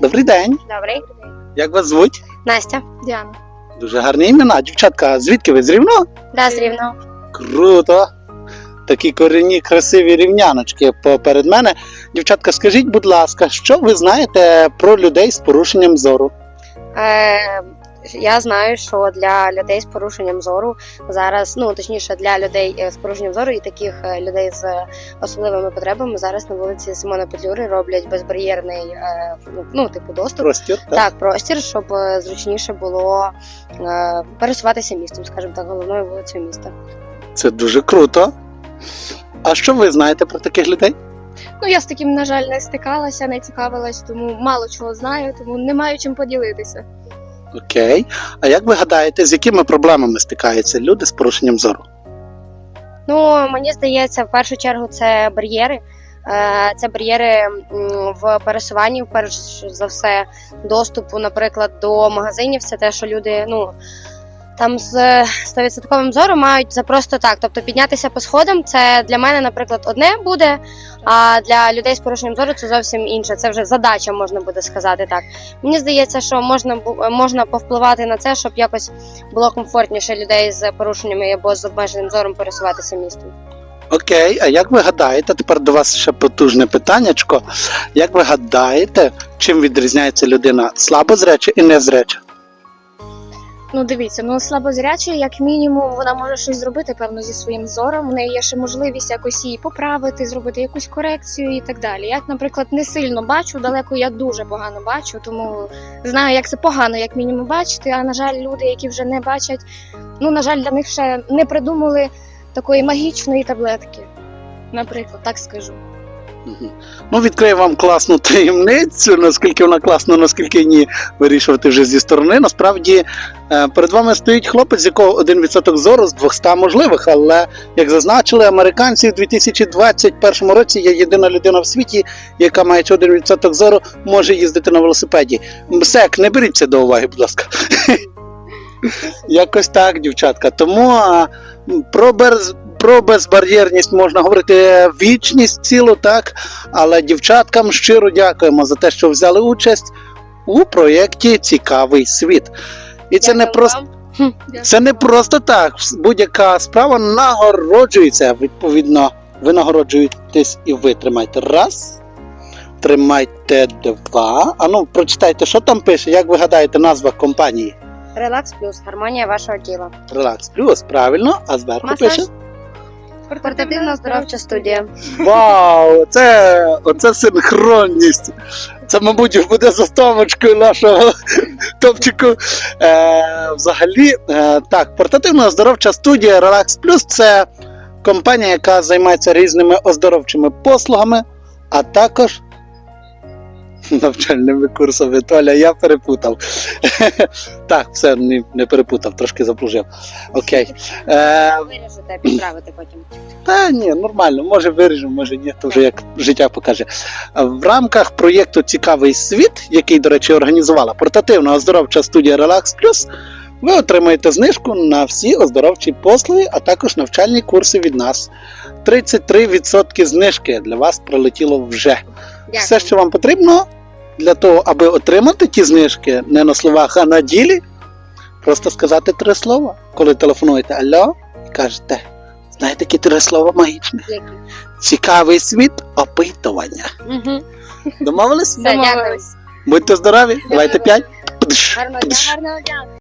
Добрий день. Добрий. Як вас звуть? Настя. Діана. Дуже гарні імена. Дівчатка, звідки ви з Рівно? Да, з Рівно. Круто. Такі корінні, красиві рівняночки поперед мене. Дівчатка, скажіть, будь ласка, що ви знаєте про людей з порушенням зору? Е, я знаю, що для людей з порушенням зору зараз, ну точніше, для людей е, з порушенням зору і таких е, людей з особливими потребами зараз на вулиці Симона Петлюри роблять безбар'єрний е, ну, типу доступ. Простір, так? Так, простір, щоб зручніше було пересуватися містом, скажімо так, головною вулицею міста. Це дуже круто. А що ви знаєте про таких людей? Ну, я з таким, на жаль, не стикалася, не цікавилась, тому мало чого знаю, тому не маю чим поділитися. Окей. А як ви гадаєте, з якими проблемами стикаються люди з порушенням зору? Ну, мені здається, в першу чергу це бар'єри. Е, Це бар'єри в пересуванні, перш за все, доступу, наприклад, до магазинів. Це те, що люди, ну там з 100% зору мають за просто так. Тобто піднятися по сходам, це для мене, наприклад, одне буде. А для людей з порушенням зору це зовсім інше. Це вже задача, можна буде сказати так. Мені здається, що можна можна повпливати на це, щоб якось було комфортніше людей з порушеннями або з обмеженим зором пересуватися містом. Окей, а як ви гадаєте, тепер до вас ще потужне питаннячко. Як ви гадаєте, чим відрізняється людина слабозряча і незряча? Ну, дивіться, ну слабозряча, як мінімум, вона може щось зробити, певно, зі своїм зором. У неї є ще можливість якось її поправити, зробити якусь корекцію і так далі. Я, наприклад, не сильно бачу, далеко я дуже погано бачу, тому знаю, як це погано, як мінімум, бачити. А на жаль, люди, які вже не бачать, ну на жаль, для них ще не придумали такої магічної таблетки. Наприклад, так скажу. Ну, відкрию вам класну таємницю, наскільки вона класна, наскільки ні, вирішувати вже зі сторони. Насправді е, перед вами стоїть хлопець, з якого 1% зору з 200 можливих. Але як зазначили, американці в 2021 році є єдина людина в світі, яка маючи 1% зору, може їздити на велосипеді. Мсек, не беріть це до уваги, будь ласка. Якось так, дівчатка. Тому про, про безбар'єрність можна говорити вічність цілу, так. Але дівчаткам щиро дякуємо за те, що взяли участь у проєкті Цікавий світ. І це не просто. Це не просто так. Будь-яка справа нагороджується. Відповідно, ви нагороджуєтесь і ви тримайте раз. Тримайте два. А ну, прочитайте, що там пише, як ви гадаєте, назва компанії? Релакс плюс гармонія вашого тіла. Релакс плюс, правильно, а зверху Масаж. пише. Портативна оздоровча студія. Вау! Це оце синхронність. Це, мабуть, буде заставочкою нашого топчику. Е, взагалі, е, так, портативна оздоровча студія Relax Plus це компанія, яка займається різними оздоровчими послугами, а також навчальними курсами. Толя, я перепутав. так, все, не, не перепутав, трошки заплужив. Окей. Е, Виріжете, підправити потім. та ні, нормально, може виріжемо, може ні, то вже як життя покаже. В рамках проєкту Цікавий світ, який, до речі, організувала портативна оздоровча студія Relax Plus, ви отримаєте знижку на всі оздоровчі послуги, а також навчальні курси від нас. 33% знижки для вас прилетіло вже. Дякую. Все, що вам потрібно для того, аби отримати ті знижки не на словах, а на ділі, просто сказати три слова. Коли телефонуєте алло, кажете, знаєте, які три слова магічні? Цікавий світ опитування. Мгм. Домовились? Все. Будьте здорові, давайте п'ять. Гарного дня, гарного дня.